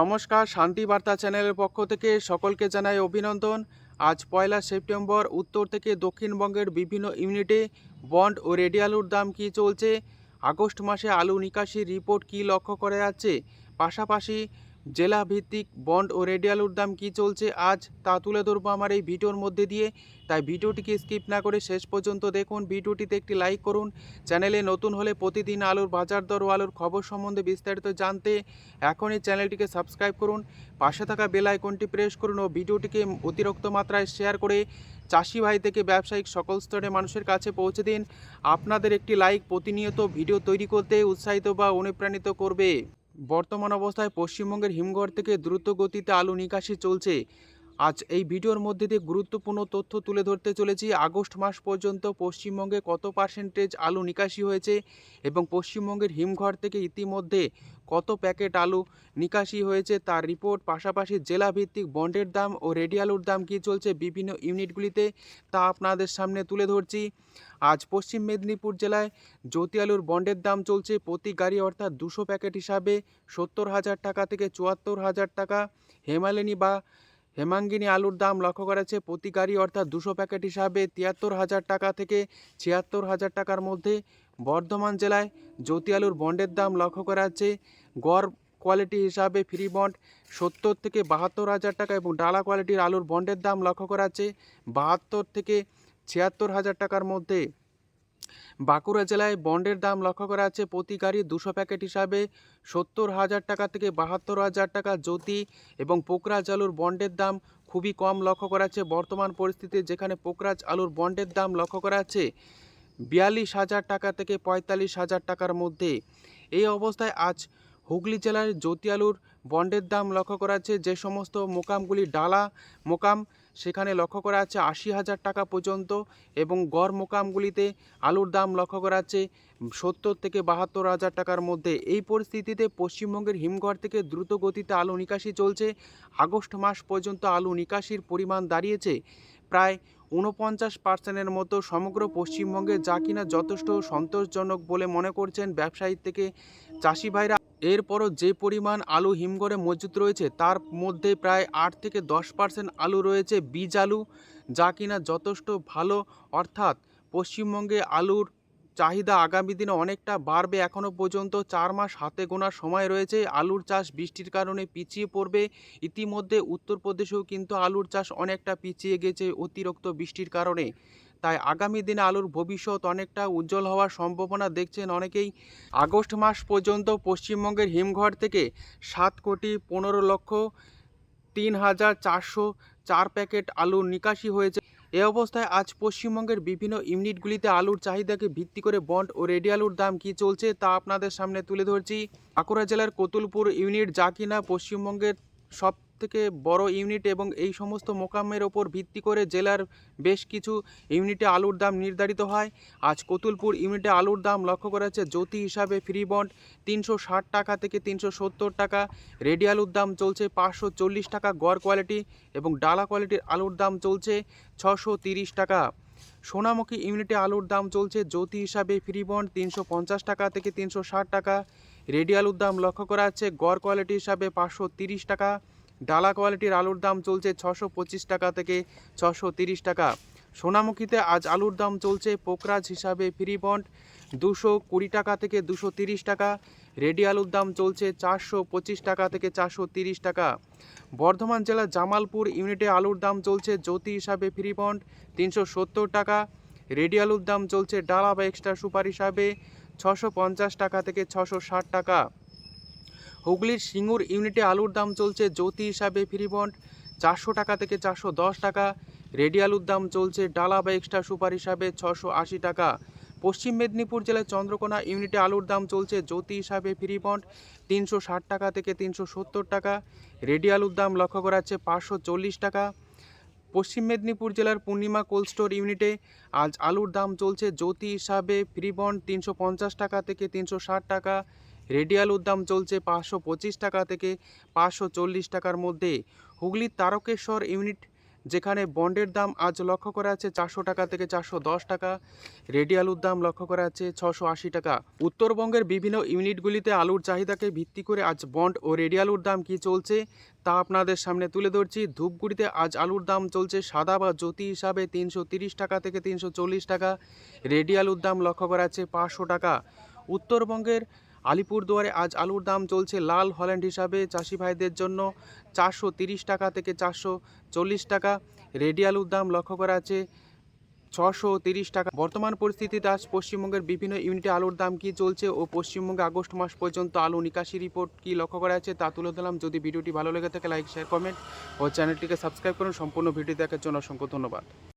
নমস্কার, শান্তি বার্তা চ্যানেলের পক্ষ থেকে সকলকে জানাই অভিনন্দন। আজ পয়লা সেপ্টেম্বর, উত্তর থেকে দক্ষিণবঙ্গের বিভিন্ন ইউনিটে বন্ড ও রেডি আলুর দাম কী চলছে? আগস্ট মাসে আলু নিকাশির রিপোর্ট কি লক্ষ্য করা যাচ্ছে? পাশাপাশি জেলা ভিত্তিক বন্ড ও রেডি আলুর দাম কী চলছে আজ তা তুলে ধরবো আমার এই ভিডিওর মধ্যে দিয়ে। তাই ভিডিওটিকে স্কিপ না করে শেষ পর্যন্ত দেখুন। ভিডিওটিতে একটি লাইক করুন। চ্যানেলে নতুন হলে প্রতিদিন আলুর বাজার দর ও আলুর খবর সম্বন্ধে বিস্তারিত জানতে এখনই চ্যানেলটিকে সাবস্ক্রাইব করুন। পাশে থাকা বেল আইকনটি প্রেস করুন ও ভিডিওটিকে অতিরিক্ত মাত্রায় শেয়ার করে চাষি ভাই থেকে ব্যবসায়িক সকল স্তরে মানুষের কাছে পৌঁছে দিন। আপনাদের একটি লাইক প্রতিনিয়ত ভিডিও তৈরি করতে উৎসাহিত বা অনুপ্রাণিত করবে। বর্তমান অবস্থায় পশ্চিমবঙ্গের হিমঘর থেকে দ্রুত গতিতে আলু নিকাশি চলছে। আজ এই ভিডিওর মধ্যে দিয়ে গুরুত্বপূর্ণ তথ্য তুলে ধরতে চলেছি। আগস্ট মাস পর্যন্ত পশ্চিমবঙ্গে কত পার্সেন্টেজ আলু নিকাশি হয়েছে এবং পশ্চিমবঙ্গের হিমঘর থেকে ইতিমধ্যে কত প্যাকেট আলু নিকাশি হয়েছে তার রিপোর্ট পাশাপাশি জেলাভিত্তিক বন্ডের দাম ও রেডি আলুর দাম কী চলছে বিভিন্ন ইউনিটগুলিতে তা আপনাদের সামনে তুলে ধরছি। আজ পশ্চিম মেদিনীপুর জেলায় জ্যোতি আলুর বন্ডের দাম চলছে প্রতি গাড়ি অর্থাৎ দুশো প্যাকেট হিসাবে সত্তর হাজার টাকা থেকে চুয়াত্তর হাজার টাকা। হেমালিনী বা হেমাঙ্গিনী আলুর দাম লক্ষ্য করা প্রতি গাড়ি অর্থাৎ দুশো প্যাকেট হিসাবে তিয়াত্তর হাজার টাকা থেকে ছিয়াত্তর হাজার টাকার মধ্যে। বর্ধমান জেলায় জ্যোতি আলুর বন্ডের দাম লক্ষ্য করা যাচ্ছে গড় কোয়ালিটি হিসাবে ফ্রি বন্ড সত্তর থেকে বাহাত্তর হাজার টাকা এবং ডালা কোয়ালিটির আলুর বন্ডের দাম লক্ষ্য করা যাচ্ছে বাহাত্তর থেকে ছিয়াত্তর হাজার টাকার মধ্যে। বাঁকুড়া জেলায় বন্ডের দাম লক্ষ্য করা আছে। প্রতি গাড়ি দুশো প্যাকেট হিসাবে সত্তর হাজার টাকা থেকে বাহাত্তর হাজার টাকা জ্যোতি এবং পোকরাজ আলুর বন্ডের দাম খুবই কম লক্ষ্য করা আছে। বর্তমান পরিস্থিতিতে যেখানে পোকরাজ আলুর বন্ডের দাম লক্ষ্য করা আছে, বিয়াল্লিশ হাজার টাকা থেকে পঁয়তাল্লিশ হাজার টাকার মধ্যে। এই অবস্থায় আজ হুগলি জেলার জ্যোতি আলুর বন্ডের দাম লক্ষ্য করা আছে। যে সমস্ত মোকামগুলি ডালা মোকাম সেখানে লক্ষ্য করা যাচ্ছে আশি হাজার টাকা পর্যন্ত এবং গড় মোকামগুলিতে আলুর দাম লক্ষ্য করা যাচ্ছে সত্তর থেকে বাহাত্তর হাজার টাকার মধ্যে। এই পরিস্থিতিতে পশ্চিমবঙ্গের হিমঘর থেকে দ্রুত গতিতে আলু নিকাশি চলছে। আগস্ট মাস পর্যন্ত আলু নিকাশির পরিমাণ দাঁড়িয়েছে। প্রায় ঊনপঞ্চাশ পার্সেন্টের মতো সমগ্র পশ্চিমবঙ্গে যা কিনা যথেষ্ট সন্তোষজনক বলে মনে করছেন ব্যবসায়ী থেকে চাষি ভাইরা। এরপরও যে পরিমাণ আলু হিমঘরে মজুত রয়েছে, তার মধ্যে প্রায় আট থেকে দশ পার্সেন্ট আলু রয়েছে বীজ আলু, যা কিনা যথেষ্ট ভালো। অর্থাৎ পশ্চিমবঙ্গে আলুর চাহিদা আগামী দিনে অনেকটা বাড়বে। এখনও পর্যন্ত চার মাস হাতে গোনার সময় রয়েছে। আলুর চাষ বৃষ্টির কারণে পিছিয়ে পড়বে। ইতিমধ্যে উত্তরপ্রদেশেও কিন্তু আলুর চাষ অনেকটা পিছিয়ে গেছে অতিরিক্ত বৃষ্টির কারণে। তাই আগামী দিনে আলুর ভবিষ্যৎ অনেকটা উজ্জ্বল হওয়ার সম্ভাবনা দেখছেন অনেকেই। আগস্ট মাস পর্যন্ত পশ্চিমবঙ্গের হিমঘর থেকে সাত কোটি পনেরো লক্ষ তিন হাজার চারশো চার প্যাকেট আলুর নিকাশি হয়েছে। এ অবস্থায় আজ পশ্চিমবঙ্গের বিভিন্ন ইউনিটগুলিতে আলুর চাহিদাকে ভিত্তি করে বন্ড ও রেডি আলুর দাম কি চলছে তা আপনাদের সামনে তুলে ধরছি। বাঁকুড়া জেলার কতুলপুর ইউনিট যা কিনা পশ্চিমবঙ্গের সব থেকে বড় ইউনিট এবং এই সমস্ত মোকামের ওপর ভিত্তি করে জেলার বেশ কিছু ইউনিটে আলুর দাম নির্ধারিত হয়। আজ কতুলপুর ইউনিটে আলুর দাম লক্ষ্য করা যাচ্ছে, জ্যোতি হিসাবে ফ্রি বন্ড তিনশো ষাট টাকা থেকে তিনশো সত্তর টাকা, রেডি আলুর দাম চলছে পাঁচশো চল্লিশ টাকা গড় কোয়ালিটি এবং ডালা কোয়ালিটির আলুর দাম চলছে ছশো তিরিশ টাকা। সোনামুখী ইউনিটে আলুর দাম চলছে, জ্যোতি হিসাবে ফ্রি বন্ড তিনশো পঞ্চাশ টাকা থেকে তিনশো ষাট টাকা, রেডি আলুর দাম লক্ষ্য করা যাচ্ছে গড় কোয়ালিটি হিসাবে পাঁচশো তিরিশ টাকা। ডালা কোয়ালিটির আলুর দাম চলছে ছশো পঁচিশ টাকা থেকে ছশো তিরিশ টাকা। সোনামুখীতে আজ আলুর দাম চলছে পোকরাজ হিসাবে ফ্রি বন্ড দুশো কুড়ি টাকা থেকে দুশো তিরিশ টাকা। রেডি আলুর দাম চলছে চারশো পঁচিশ টাকা থেকে চারশো তিরিশ টাকা। বর্ধমান জেলার জামালপুর ইউনিটে আলুর দাম চলছে জ্যোতি হিসাবে ফ্রি বন্ড তিনশো সত্তর টাকা। রেডি আলুর দাম চলছে ডালা বা এক্সট্রা সুপার হিসাবে ছশো পঞ্চাশ টাকা থেকে ছশো ষাট টাকা। হুগলির সিঙ্গুর ইউনিটে আলুর দাম চলছে জ্যোতি হিসাবে ফ্রি বন্ড। চারশো টাকা থেকে চারশো দশ টাকা। রেডি আলুর দাম চলছে ডালা বা এক্সট্রা সুপার হিসাবে ছশো আশি টাকা। পশ্চিম মেদিনীপুর জেলার চন্দ্রকোনা ইউনিটে আলুর দাম চলছে জ্যোতি হিসাবে ফ্রি বন্ড। তিনশো ষাট টাকা থেকে তিনশো সত্তর টাকা। রেডি আলুর দাম লক্ষ্য করা যাচ্ছে পাঁচশো চল্লিশ টাকা। পশ্চিম মেদিনীপুর জেলার পূর্ণিমা কোল্ড স্টোর ইউনিটে আজ আলুর দাম চলছে জ্যোতি হিসাবে ফ্রি বন্ড তিনশো পঞ্চাশ টাকা থেকে তিনশো ষাট টাকা। রেডি আলুর দাম চলছে পাঁচশো পঁচিশ টাকা থেকে পাঁচশো চল্লিশ টাকার মধ্যে। হুগলির তারকেশ্বর ইউনিট, যেখানে বন্ডের দাম আজ লক্ষ্য করা আছে চারশো টাকা থেকে চারশো দশ টাকা। রেডিয়াল দাম লক্ষ্য করা আছে ছশো আশি টাকা। উত্তরবঙ্গের বিভিন্ন ইউনিটগুলিতে আলুর চাহিদাকে ভিত্তি করে আজ বন্ড ও রেডি আলুর দাম কী চলছে, তা আপনাদের সামনে তুলে ধরছি। ধূপগুড়িতে আজ আলুর দাম চলছে সাদা বা জ্যোতি হিসাবে তিনশো টাকা থেকে তিনশো চল্লিশ টাকা। রেডিয়াল দাম লক্ষ্য করা আছে পাঁচশো টাকা। উত্তরবঙ্গের আলিপুরদুয়ারে আজ আলুর দাম চলছে লাল হল্যান্ড হিসাবে। চাষি ভাইদের জন্য চারশো টাকা থেকে চারশো চল্লিশ টাকা। রেডি আলুর দাম লক্ষ্য করা আছে ছশো তিরিশ টাকা। বর্তমান পরিস্থিতিতে আজ পশ্চিমবঙ্গের বিভিন্ন ইউনিটে আলুর দাম কি চলছে ও পশ্চিমবঙ্গে আগস্ট মাস পর্যন্ত আলু নিকাশি রিপোর্ট কি লক্ষ্য করা আছে তা তুলে দিলাম যদি ভিডিওটি ভালো লেগে থাকে, লাইক শেয়ার কমেন্ট ও চ্যানেলটিকে সাবস্ক্রাইব করুন। সম্পূর্ণ ভিডিও দেখার জন্য অসংখ্য ধন্যবাদ।